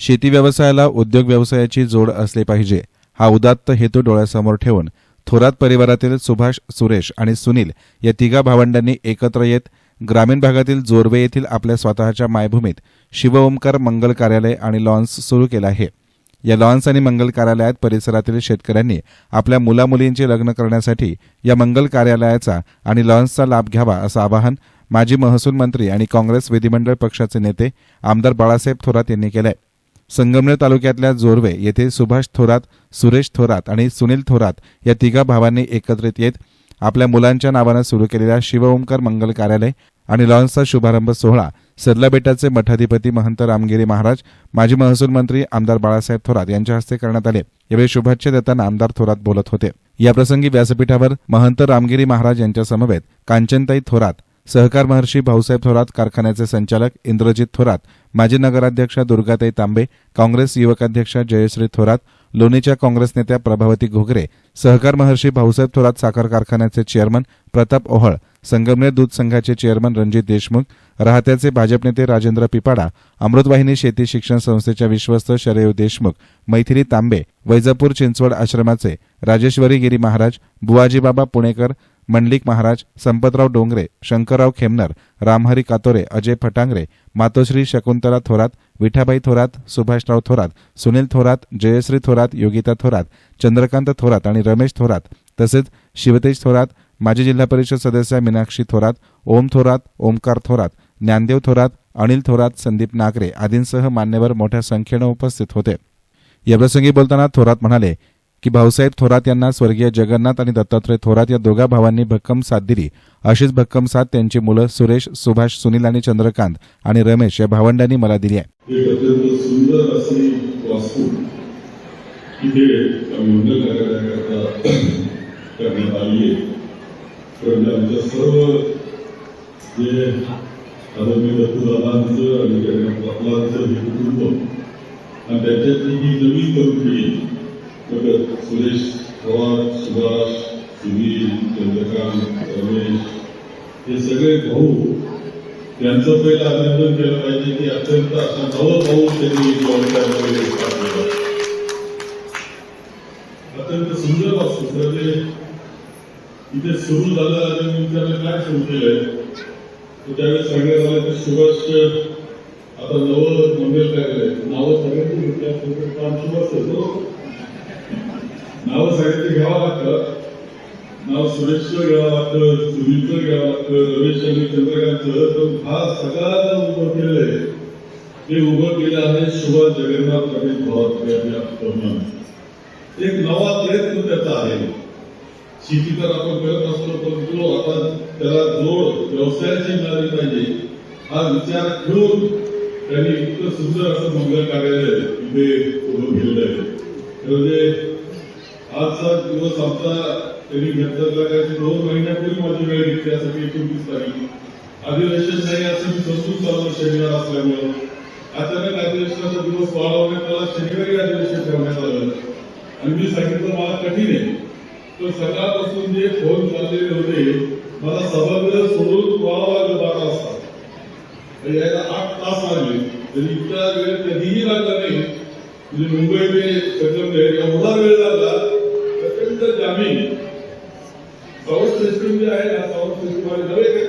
शेती व्यवसायाला उद्योग व्यवसायाची जोड असली पाहिजे. हा उदात्त हेतू डोळ्यासमोर ठेवून थोरात परिवारातील सुभाष सुरेश आणि सुनील या तिघा भावंडांनी एकत्र येत ग्रामीण भागातील जोरवे येथील आपल्या स्वतःच्या मायभूमीत शिवओंकार मंगल कार्यालय आणि लॉन्स सुरू केलं आहे. या लॉन्स आणि मंगल कार्यालयात परिसरातील शेतकऱ्यांनी आपल्या मुलामुलींचे लग्न करण्यासाठी या मंगल कार्यालयाचा आणि लॉन्सचा लाभ घ्यावा असं आवाहन माजी महसूल मंत्री आणि काँग्रेस विधिमंडळ पक्षाचे नेते आमदार बाळासाहेब थोरात यांनी केलंय. संगमनेर तालुक्यातल्या जोरवे येथे सुभाष थोरात सुरेश थोरात आणि सुनील थोरात या तिघा भावांनी एकत्रित येत आपल्या मुलांच्या नावानं सुरू केलेल्या शिवओंकार मंगल कार्यालय आणि लॉन्सचा शुभारंभ सोहळा सरला बेटाचे मठाधिपती महंत रामगिरी महाराज माजी महसूल मंत्री आमदार बाळासाहेब थोरात यांच्या हस्ते करण्यात आले. यावेळी शुभेच्छा देताना आमदार थोरात बोलत होते. याप्रसंगी व्यासपीठावर महंत रामगिरी महाराज यांच्या समवेत कांचनताई थोरात सहकार महर्षी भाऊसाहेब थोरात कारखान्याचे संचालक इंद्रजित थोरात माजी नगराध्यक्षा दुर्गाताई तांबे काँग्रेस युवकाध्यक्षा जयश्री थोरात लोणीच्या काँग्रेस नेत्या प्रभावती घोगरे सहकार महर्षी भाऊसाहेब थोरात साखर कारखान्याचे चेअरमन प्रताप ओहळ संगमनेर दूध संघाचे चेअरमन रणजित देशमुख राहत्याचे भाजप नेते राजेंद्र पिपाडा अमृतवाहिनी शेती शिक्षण संस्थेच्या विश्वस्त शरयू देशमुख मैथिली तांबे वैजापूर चिंचवड आश्रमाचे राजेश्वरी गिरी महाराज बुवाजीबाबा पुणेकर मंडलिक महाराज संपतराव डोंगरे शंकरराव खेमनर रामहरी कातोरे अजय फटांगरे मातोश्री शकुंतला थोरात विठाबाई थोरात सुभाषराव थोरात सुनील थोरात जयश्री थोरात योगिता थोरात चंद्रकांत थोरात आणि रमेश थोरात तसेच शिवतेज थोरात माजी जिल्हा परिषद सदस्या मीनाक्षी थोरात ओम थोरात ओमकार थोरात ज्ञानदेव थोरात अनिल थोरात संदीप नागरे आदींसह मान्यवर मोठ्या संख्येनं उपस्थित होते. याप्रसंगी बोलताना थोरात म्हणाले की भाऊसाहेब थोरात यांना स्वर्गीय जगन्नाथ आणि दत्तात्रय थोरात या दोघा भावांनी भक्कम साथ दिली. अशीच भक्कम साथ त्यांची मुलं सुरेश सुभाष सुनील आणि चंद्रकांत आणि रमेश या भावंडांनी मला दिली आहे. सुरेश पवार सुभाष सुनील चंद्रकांत रमेश हे सगळे भाऊ त्यांचं पहिलं अभिनंदन केलं पाहिजे की अत्यंत असा नव भाऊ त्यांनी अत्यंत सुंदर वास्तू सर ते इथे सुरू झालं आणि मी त्याला काय सुरू केलंय त्यावेळेस सांगण्यात आलं की सुभाष आता नवं मंदिर काय नावं सगळ्यांची घेतल्या काम सुभाष नाव सगळ्यांची घ्यावं लागतं. नाव सुरेशचं घ्यावं लागतं सुनीलचं घ्यावं लागतं रमेश आणि चंद्रकांतचं. तर हा सगळा जो उभं केलंय ते उभं केलं आहे शुभा जगन्नाथ पाटील भावा एक नवा प्रयत्न त्याचा आहे. शेती तर आपण करत असतो तो आता त्याला जोड व्यवसायाची मिळाली पाहिजे. हा विचार ठेवून त्यांनी इतकं सुंदर असं मंगल कार्यालय इथे उभं केलेलं आहे. म्हणजे आजचा दिवस आमचा त्यांनी घेतला काय दोन महिन्यापूर्वी माझी वेळ घेतली यासाठी एकोणतीस तारीख. अधिवेशन नाही असं मी समजून चालू शनिवार असल्यामुळे. अचानक अधिवेशनाचा दिवस वाढवण्यात आला. शनिवारी अधिवेशन ठेवण्यात आलं. आणि मी सांगितलं मला कठीण आहे. तर सकाळपासून जे फोन चाललेले होते मला सभागृह सोडून पळावं लागलं बारा वाजता. यायला आठ तास लागले. तरी इतका वेळ कधीही लागला नाही. म्हणजे मुंबई ते संगमनेर एवढा वेळ लागला अत्यंत जामीन. पॉवर सिस्टीम जे आहे ना पॉवर सिस्टीम आणि नवे काय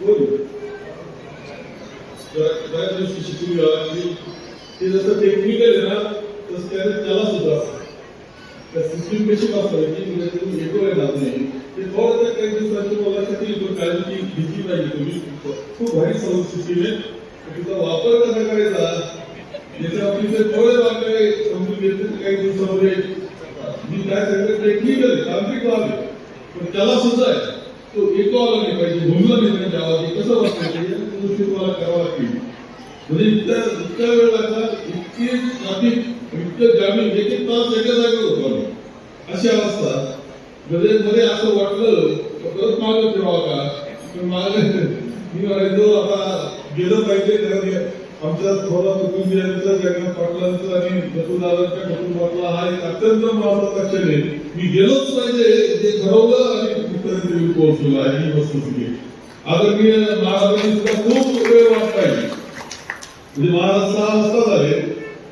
बोल. त्या- दिवशी शिकून की ते जसं टेक्निकल आहे ना तसं त्याने त्याला सुद्धा त्या सिस्टीम कशी वापरायची म्हणजे त्याच्यातून एकोळ येणार नाही. ते थोडं त्या काही दिवसाची मुलासाठी कारण की भीती पाहिजे तुम्ही. खूप भारी साऊंड सिस्टीम आहे. तिचा वापर कसा करायचा याच्या आपली ते थोडे वापर समजून काही दिवसामध्ये मी काय सांगितलं टेक्निकल आहे तांत्रिक भाग आहे. पण त्याला सुद्धा आहे तो एका नाही पाहिजे भूमीला नाही पाहिजे आवाज कसं वाटतं या गोष्टी तुम्हाला करावं लागतील म्हणजे इतका इतका वेळ लागला इतकी ट्राफिक इतकं जामीन एक एक तास एका जागेवर होतो आम्ही. अशी अवस्था. म्हणजे मध्ये असं वाटलं परत मागं फिरावं का? मागं मी म्हणायचो आता गेलं पाहिजे कारण आमच्या थोडा कुटुंबियांचं जगन्नाथ पाटलांचं आणि दत्तूदादांच्या कुटुंबातला हा एक अत्यंत महत्त्वाचा क्षण आहे. मी गेलोच पाहिजे जे ठरवलं आणि तिथपर्यंत मी पोहोचलो आहे ही वस्तुस्थिती आदरणीय महाराजांनी सुद्धा खूप वेळ वाट पाहिजे म्हणजे महाराज सहा वाजता झाले.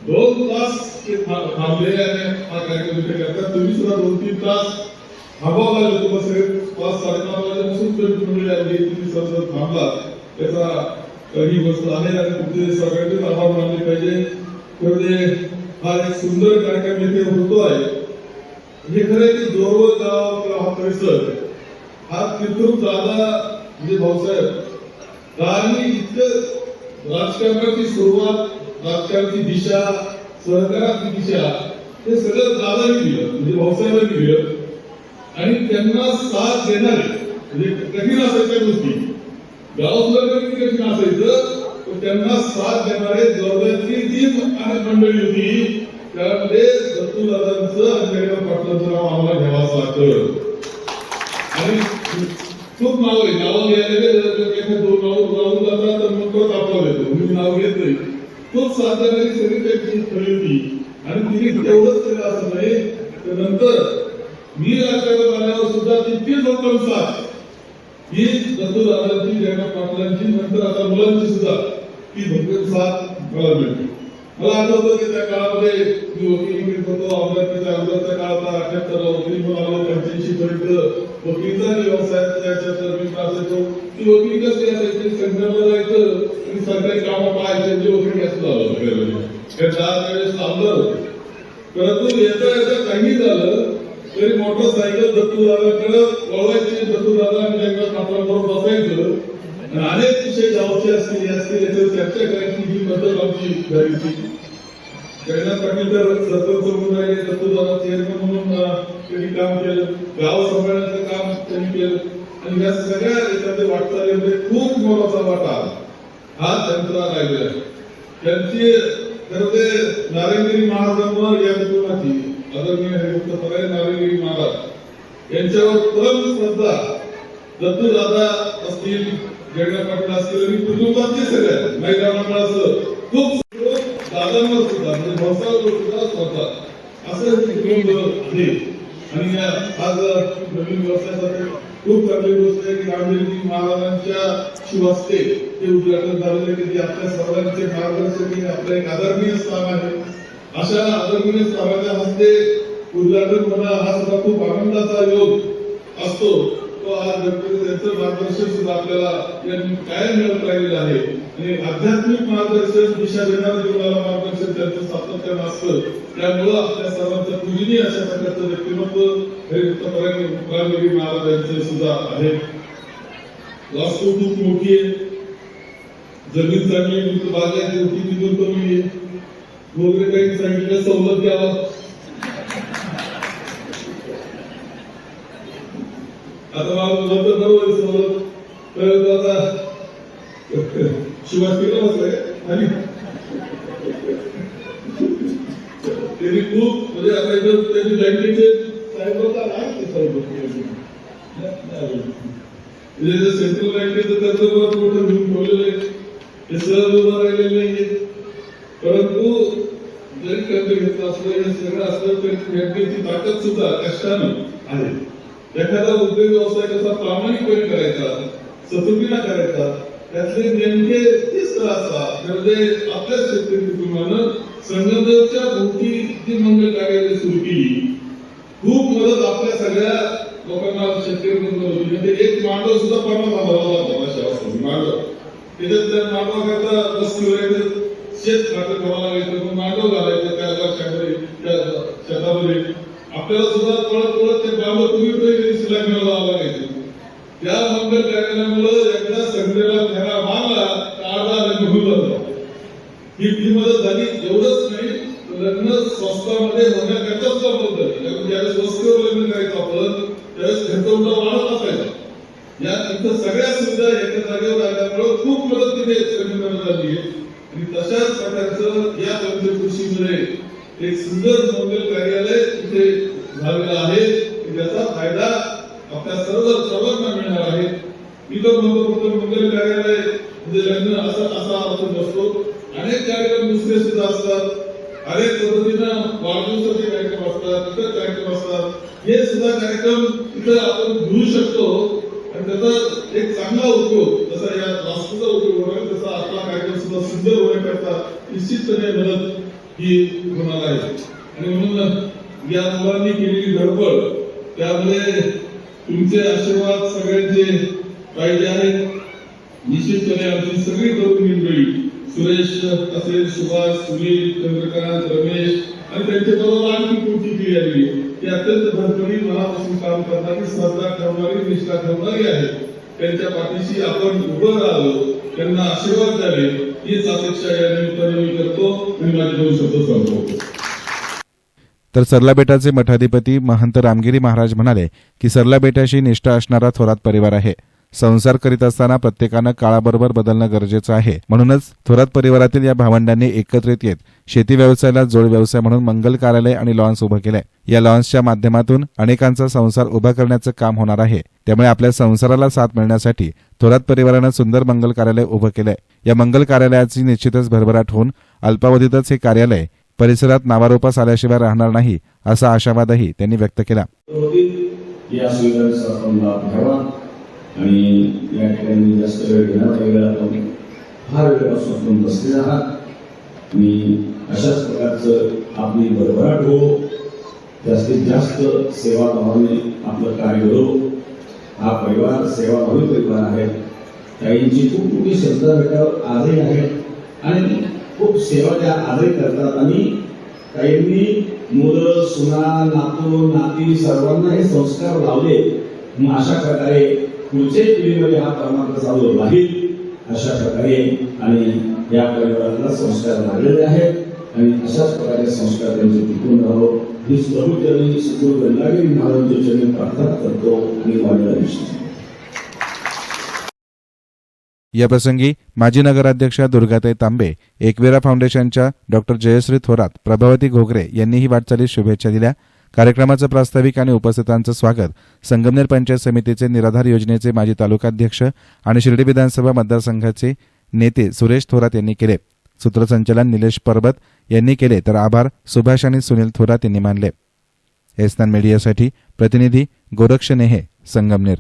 दोन तास ते थांबले आणि हा कार्यक्रम इथे करतात. तुम्ही सुद्धा दोन तीन तास थांबावं लागलं. तुम्हाला सगळे पाच साडेपाच वाजेपासून तुम्ही तुम्ही सर्व थांबला. त्याचा ही गोष्ट आहे आणि तुमचे सगळ्यांचेच आभार मानले पाहिजे. तर ते हा एक सुंदर कार्यक्रम इथे होतो आहे. हे खरं आहे की जोरवर गाव किंवा हा परिसर हा तिथून दादा म्हणजे भाऊसाहेब त्यांनी इतकं राजकारणाची सुरुवात राजकारणाची दिशा सहकाराची दिशा हे सगळं दादाने दिलं म्हणजे भाऊसाहेबांनी दिलं. आणि त्यांना साथ देणारे म्हणजे कठीण असायच्या गोष्टी गाव असायचं पण त्यांना साथ देणारे जवळची जी अनेक मंडळी होती त्यामध्ये दत्तू दादांचं आणि पाटलांचं नाव आम्हाला घ्यावं लागतं आणि खूप नाव आहे नाव घ्यायला दोन नाव राहून जातात तर मग परत आपल्याला येतो. मी नाव घेत नाही. खूप साधणारी सगळी काही स्थळी होती. आणि तिने तेवढंच केलं असं नाही तर नंतर मी राजकारणात आल्यावर सुद्धा तितकेच लोकांचा साथ ही दत्तू दादांची मुलांची नंतर आता मुलांची सुद्धा ती भक्कम साथ मला मिळते. मला आठवतं की त्या काळामध्ये मी वकिली करीत होतो आमदारकीच्या आमदारच्या काळात अठ्याहत्तर वकील म्हणून आलो पंच्याऐंशी पर्यंत वकिलीचा व्यवसाय याच्यात मी असायचो ती वकील कशी असायची संघटनाला जायचं आणि सरकारी कामं पाहायचे जे वकील असं झालं सगळ्या त्या दहा वेळेस आमदार परंतु येता येता काही झालं तरी मोटरसायकल दत्तू दादाकडे वळवायची दत्तू दादा आणि जगन्नाथ आपल्याबरोबर बसायचं. अनेक विषय गावचे असतील असतील याच्यावर चर्चा करायची ही पद्धत आमची झाली कैलास पाटील तर सरपंच म्हणून राहिले दत्तू चेअरमन म्हणून त्यांनी काम केलं गाव सांभाळण्याचं काम त्यांनी केलं. आणि या सगळ्या याच्यामध्ये वाटचालीमध्ये खूप मोलाचा वाटा हा त्यांचा राहिलेला आहे. त्यांची खरं ते नारायणगिरी महाराजांवर या कुटुंबाची आदरणीय हरिभक्त पराय नारायणगिरी महाराज यांच्यावर परम श्रद्धा दत्तू दादा असतील जगन्नाथ पाटील असतील आणि कुटुंबातले सगळ्या मैदानाला असं. खूप दादांवर सुद्धा म्हणजे भाऊसाहेबांवर सुद्धा स्वतः. असं कुटुंब आहे. आणि आज नवीन व्यवसायासाठी खूप चांगली गोष्ट आहे की रामदेवजी महाराजांच्या शिवस्ते ते उद्घाटन झालेलं आहे की ते आपल्या सर्वांचे मार्गदर्शक आहे, आपलं एक आदरणीय स्थान आहे. अशा आदरणीय स्थानाच्या हस्ते उद्घाटन होणं हा सुद्धा खूप आनंदाचा योग असतो. तो आज गणपती त्यांचं मार्गदर्शन सुद्धा आपल्याला मिळत राहिलेलं आहे. आणि आध्यात्मिक मार्गदर्शन दिशा देणारं जीवनाला मार्गदर्शन त्यांचं सातत्यानं असतं त्यामुळं आपल्या अशा प्रकारचं व्यक्तिमत्व सुद्धा आहे. वास्तू खूप मोठी आहे. जमीन चांगली बागायती होती तिथून कमी आहे. वगैरे काही सांगितलं सवलत द्यावा. आता मला नंतर बरोबर आहे तर आता शिवाय केलं बसलाय आणि त्यांनी खूप म्हणजे आता इथं त्यांनी बँकेचे साहेब होता नाही ते साहेब म्हणजे जे सेंट्रल बँकेचं त्याचं परत मोठं घेऊन ठेवलेलं आहे. ते सहज उभं राहिलेलं नाहीये परंतु जरी कर्ज घेतलं असलं हे सगळं असलं तरी बँकेची ताकद सुद्धा कष्टानं आहे. एखादा उद्योग व्यवसाय कसा प्रामाणिकपणे करायचा सतुकीना करायचा त्यातले नेमके तीस असतात म्हणजे आपल्या शेतकरी कुटुंबानं संगमदेवच्या भोवती जी मंगल कार्यालय सुरू केली. खूप मदत आपल्या सगळ्या लोकांना शेतकरी बंधू होती. म्हणजे एक मांडव सुद्धा पन्नास हजाराला होता अशा मांडव. त्याच्यात त्या मांडवाकरता वस्तीवर यायचं शेत खातं करावं लागायचं मांडव घालायचं त्या शेतामध्ये. आपल्याला सुद्धा पळत पळत ते बांधव तुम्ही तरी शिलाग्नाला लावावं त्या मंगल कार्यालयामुळे एकदा संघटनेला फेरा मारला तर अर्धा लग्न होऊन जातो ही ती मदत झाली. एवढंच नाही लग्न स्वस्तामध्ये होण्याकरता सुद्धा मदत झाली. कारण ज्यावेळेस वस्तीवर लग्न करायचं आपण त्यावेळेस खर्च उलटा वाढत असायचा. या इथं सगळ्या सुविधा एका जागेवर आल्यामुळं खूप मदत तिथे संघटनेला झाली आहे. आणि तशाच प्रकारचं या पंचकृषीमध्ये एक सुंदर मंगल कार्यालय इथे झालेलं आहे. ज्याचा फायदा आपल्या सर्व सर्वांना मिळणार आहे. मी तर म्हणतो फक्त मंगल कार्यालय म्हणजे लग्न असं असा अर्थ नसतो अनेक कार्यक्रम दुसरे सुद्धा असतात. अनेक पद्धतीनं वाढदिवसाचे कार्यक्रम असतात इतर कार्यक्रम असतात. हे सुद्धा कार्यक्रम तिथं आपण घेऊ शकतो. आणि त्याचा एक चांगला उपयोग जसा या राष्ट्राचा उपयोग होणार तसा आपला कार्यक्रम सुद्धा सुंदर होण्याकरता निश्चितपणे मदत ही होणार आहे. आणि म्हणून या मुलांनी केलेली धडपड त्यामुळे तुमचे आशीर्वाद सगळ्यांचे पाहिजे आहेत. निश्चितपणे आमची सगळी तरुण मंडळी सुरेश असेल सुभाष सुनील चंद्रकांत रमेश आणि त्यांच्या बरोबर आणखी कोणती केली आली ते अत्यंत धडपडी मनापासून काम करणारी श्रद्धा ठेवणारी निष्ठा ठेवणारी आहे त्यांच्या पाठीशी आपण उभं राहिलो त्यांना आशीर्वाद द्यावे. हीच अपेक्षा या निमित्ताने मी करतो आणि माझे दोन शब्द सांगतो तर सरला बेटाचे मठाधिपती महंत रामगिरी महाराज म्हणाले की सरला बेटाशी निष्ठा असणारा थोरात परिवार आहे. संसार करीत असताना प्रत्येकानं काळाबरोबर बदलणं गरजेचं आहे. म्हणूनच थोरात परिवारातील या भावंडांनी एकत्रित येत शेती व्यवसायाला जोड व्यवसाय म्हणून मंगल कार्यालय आणि लॉन्स उभं केलंय. या लॉन्सच्या माध्यमातून अनेकांचा संसार उभा करण्याचं काम होणार आहे. त्यामुळे आपल्या संसाराला साथ मिळण्यासाठी थोरात परिवारानं सुंदर मंगल कार्यालय उभं केलंय. या मंगल कार्यालयाची निश्चितच भरभराट होऊन अल्पावधीतच हे कार्यालय परिसरात नावारोपास आल्याशिवाय राहणार नाही असा आशावादही त्यांनी व्यक्त केला. आणि या ठिकाणी जास्त वेळ घेण्यात वेळ आपण फार वेळापासून आपण बसले आहात. मी अशाच प्रकारचं आपली भरभराट हो. जास्तीत जास्त सेवाभावाने आपलं कार्य करू. हा परिवार सेवाभावी परिवार आहे. काहींची खूप मोठी श्रद्धा भेटावर आजही आहे. आणि खूप सेवा त्या आजही करतात. आणि काहींनी मुलं सुना नातू नाती सर्वांना हे संस्कार लावले. मग अशा प्रकारे पुढचे पिढीमध्ये हा क्रमांक चालू राहील. अशा प्रकारे आणि या परिवाराला संस्कार लागलेले आहेत. आणि अशाच प्रकारे संस्कार त्यांचे टिकून राहो. ही स्वरूप स्वरूपचरणी सुखरूप गंगागिरी महाराजांच्या चरणी प्रार्थना करतो आणि वाढला विषय या प्रसंगी माजी नगराध्यक्षा दुर्गाताई तांबे एकवेरा फाउंडेशनच्या डॉक्टर जयश्री थोरात प्रभावती घोगरे यांनीही वाटचालीस शुभेच्छा दिल्या. कार्यक्रमाचं प्रास्ताविक आणि उपस्थितांचं स्वागत. संगमनेर पंचायत समितीचे निराधार योजनेचे माजी तालुकाध्यक्ष आणि शिर्डी विधानसभा मतदारसंघाचे नेते सुरेश थोरात यांनी केले. सूत्रसंचालन निलेश परबत यांनी केले तर आभार सुभाष आणि सुनील थोरात यांनी मानले. एस्तान मीडियासाठी प्रतिनिधी गोरक्ष नेहे संगमनेर.